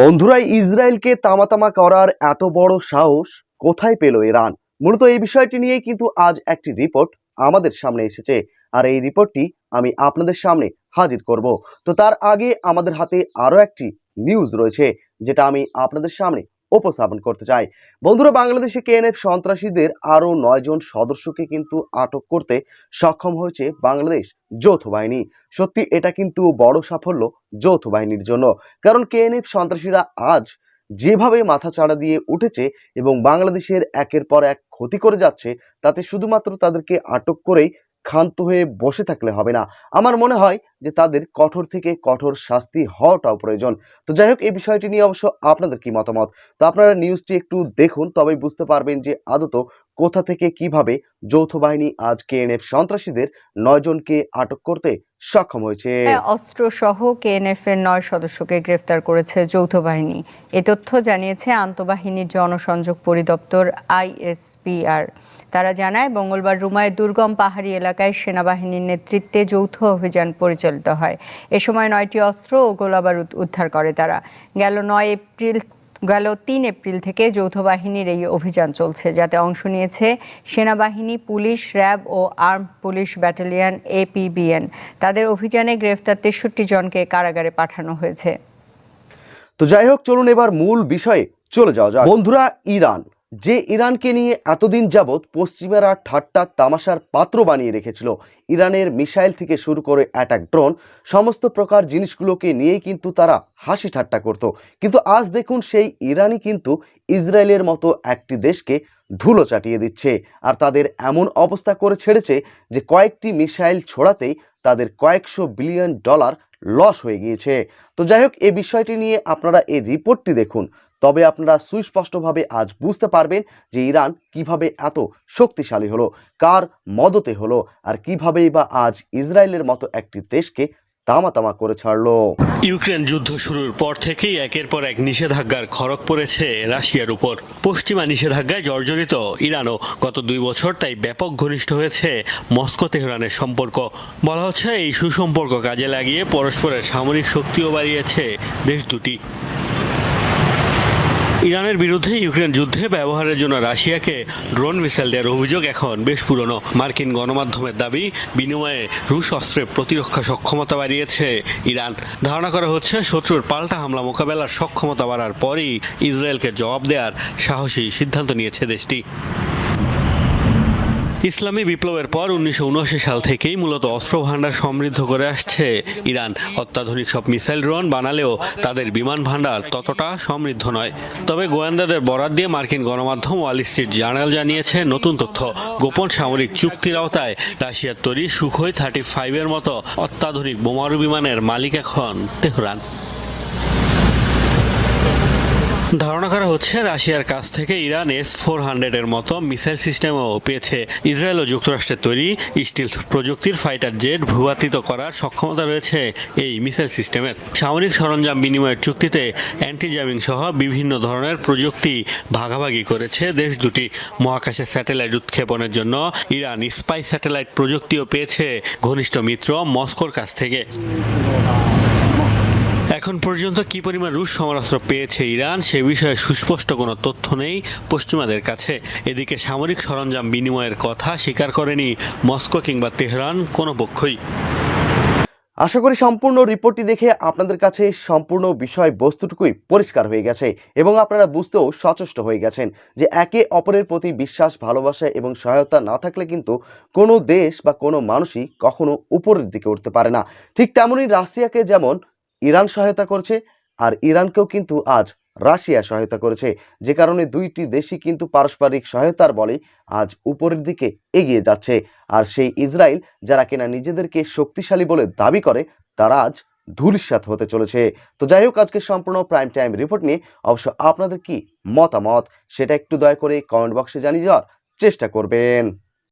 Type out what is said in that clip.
বন্ধুরা, ইসরায়েলকে তামাতামা করার এত বড় সাহস কোথায় পেল ইরান? মূলত এই বিষয়টি নিয়ে কিন্তু আজ একটি রিপোর্ট আমাদের সামনে এসেছে। আর এই রিপোর্টটি আমি আপনাদের সামনে হাজির করব। তো তার আগে আমাদের হাতে আরও একটি নিউজ রয়েছে, যেটা আমি আপনাদের সামনে উপস্থাপন করতে চাই বন্ধুরা, বাংলাদেশে কেএনএফ সন্ত্রাসীদের আরও নয়জন সদস্যকে কিন্তু আটক করতে সক্ষম হয়েছে বাংলাদেশ যৌথ বাহিনী। সত্যি, এটা কিন্তু বড় সাফল্য যৌথ বাহিনীর জন্য। কারণ কেএনএফ সন্ত্রাসীরা আজ যেভাবে মাথা চাড়া দিয়ে উঠেছে এবং বাংলাদেশের একের পর এক ক্ষতি করে যাচ্ছে, তাতে শুধুমাত্র তাদেরকে আটক করেই ক্ষান্ত হয়ে বসে থাকলে হবে না। আমার মনে হয় যে তাদের কঠোর থেকে কঠোর শাস্তি হওয়াটাও প্রয়োজন। তো যাই হোক, এই বিষয়টি নিয়ে অবশ্য আপনাদের কি মতামত? তো আপনারা নিউজটি একটু দেখুন, তবেই বুঝতে পারবেন যে আদত কোথা থেকে কীভাবে যৌথ বাহিনী আজ কেএনএফ সন্ত্রাসীদের নয়জনকে আটক করতে সক্ষম হয়েছে। অস্ত্র সহ কেএনএফ এর নয় সদস্যকে গ্রেফতার করেছে যৌথ বাহিনী। এ তথ্য জানিয়েছে আন্তঃবাহিনী জনসংযোগ পরিদপ্তর আইএসপিআর। তারা জানায় মঙ্গলবার রুমায় দুর্গম পাহাড়ি এলাকায় সেনাবাহিনীর নেতৃত্বে যৌথ অভিযান পরিচালিত হয়। এ সময় নয়টি অস্ত্র ও গোলাবারুদ উদ্ধার করে তারা। গেল নয় এপ্রিল গেল তিন এপ্রিল থেকে যৌথ বাহিনীর এই অভিযান চলছে যাতে অংশ নিয়েছে সেনাবাহিনী পুলিশ র্যাব ও আর্ম পুলিশ ব্যাটালিয়ন এপিবিএন তাদের অভিযানে গ্রেফতার তেষট্টি জনকে কারাগারে পাঠানো হয়েছে। তো যাই হোক চলুন এবার মূল বিষয়ে চলে যাওয়া যাক। বন্ধুরা ইরান। যে ইরানকে নিয়ে এতদিন যাবৎ পশ্চিমারা ঠাট্টা তামাশার পাত্র বানিয়ে রেখেছিল। ইরানের মিসাইল থেকে শুরু করে অ্যাটাক ড্রোন, সমস্ত প্রকার জিনিসগুলোকে নিয়েই কিন্তু তারা হাসি ঠাট্টা করত। কিন্তু আজ দেখুন সেই ইরানই কিন্তু ইসরায়েলের মতো একটি দেশকে ধুলো চাটিয়ে দিচ্ছে। আর তাদের এমন অবস্থা করে ছেড়েছে যে কয়েকটি মিসাইল ছোড়াতেই তাদের কয়েকশো বিলিয়ন ডলার লস হয়ে গিয়েছে। তো যাই হোক, এই বিষয়টি নিয়ে আপনারা এই রিপোর্টটি দেখুন। তবে আপনারা সুস্পষ্টভাবে আজ বুঝতে পারবেন যে ইরান কীভাবে এত শক্তিশালী হলো, কার মদতে হলো, আর কিভাবেই বা আজ ইসরায়েলের মতো একটি দেশকে তামা তামা করে ছাড়ল। ইউক্রেন যুদ্ধ শুরুর পর থেকেই একের পর এক নিষেধাজ্ঞার খড়ক পড়েছে রাশিয়ার উপর। পশ্চিমা নিষেধাজ্ঞায় জর্জরিত ইরানও গত দুই বছর তাই ব্যাপক ঘনিষ্ঠ হয়েছে মস্কো তেহরানের সম্পর্ক। বলা হচ্ছে এই সুসম্পর্ক কাজে লাগিয়ে পরস্পরের সামরিক শক্তিও বাড়িয়েছে দেশ দুটি। ইরানের বিরুদ্ধে ইউক্রেন যুদ্ধে ব্যবহারের জন্য রাশিয়াকে ড্রোন মিসাইল দেওয়ার অভিযোগ এখন বেশ পুরনো। মার্কিন গণমাধ্যমের দাবি, বিনিময়ে রুশ অস্ত্রের প্রতিরক্ষা সক্ষমতা বাড়িয়েছে ইরান। ধারণা করা হচ্ছে, শত্রুর পাল্টা হামলা মোকাবেলার সক্ষমতা বাড়ার পরই ইসরায়েলকে জবাব দেওয়ার সাহসী সিদ্ধান্ত নিয়েছে দেশটি। ইসলামী বিপ্লবের পর উনিশশো উনআশি সাল থেকেই মূলত অস্ত্র ভাণ্ডার সমৃদ্ধ করে আসছে ইরান। অত্যাধুনিক সব মিসাইল ড্রোন বানালেও তাদের বিমান ভাণ্ডার ততটা সমৃদ্ধ নয়। তবে গোয়েন্দাদের বরাত দিয়ে মার্কিন গণমাধ্যম ওয়াল স্ট্রিট জার্নাল জানিয়েছে, নতুন তথ্য, গোপন সামরিক চুক্তির আওতায় রাশিয়ার তৈরি সুখই থার্টি ফাইভের মতো অত্যাধুনিক বোমারু বিমানের মালিক এখন তেহরান। ধারণা করা হচ্ছে রাশিয়ার কাছ থেকে ইরান এস ফোর হান্ড্রেডের মতো মিসাইল সিস্টেমও পেয়েছে। ইসরায়েল ও যুক্তরাষ্ট্রের তৈরি স্টিল প্রযুক্তির ফাইটার জেট ভূয়াতিত করার সক্ষমতা রয়েছে এই মিসাইল সিস্টেমের। সামরিক সরঞ্জাম বিনিময়ের চুক্তিতে অ্যান্টি জ্যামিং সহ বিভিন্ন ধরনের প্রযুক্তি ভাগাভাগি করেছে দেশ দুটি। মহাকাশে স্যাটেলাইট উৎক্ষেপণের জন্য ইরান স্পাই স্যাটেলাইট প্রযুক্তিও পেয়েছে, ঘনিষ্ঠ মিত্র মস্কোর কাছ থেকে। এখন পর্যন্ত কি পরিমাণ রুশ সমরাস্ত্র পেয়েছে ইরান, সে বিষয়ে সুস্পষ্ট কোনো তথ্য নেই পশ্চিমাদের কাছে। এদিকে সামরিক সরঞ্জাম বিনিময়ের কথা স্বীকার করেনি মস্কো কিংবা তেহরান কোনো পক্ষই। আশা করি সম্পূর্ণ রিপোর্টটি দেখে আপনাদের কাছে সম্পূর্ণ বিষয় বস্তুটুকুই পরিষ্কার হয়ে গেছে এবং আপনারা বুঝতেও সচেষ্ট হয়ে গেছেন যে একে অপরের প্রতি বিশ্বাস, ভালোবাসা এবং সহায়তা না থাকলে কিন্তু কোনো দেশ বা কোনো মানুষই কখনো উপরের দিকে উঠতে পারে না। ঠিক তেমনই রাশিয়াকে যেমন ইরান সহায়তা করছে, আর ইরানকেও কিন্তু আজ রাশিয়া সহায়তা করেছে। যে কারণে দুইটি দেশই কিন্তু পারস্পরিক সহায়তার বলে আজ উপরের দিকে এগিয়ে যাচ্ছে। আর সেই ইসরায়েল, যারা কিনা নিজেদেরকে শক্তিশালী বলে দাবি করে, তারা আজ ধূলিসাৎ হতে চলেছে। তো যাই হোক আজকে সম্পূর্ণ প্রাইম টাইম রিপোর্ট নিয়ে অবশ্য আপনাদের কি মতামত, সেটা একটু দয়া করে কমেন্ট বক্সে জানিয়ে যাওয়ার চেষ্টা করবেন।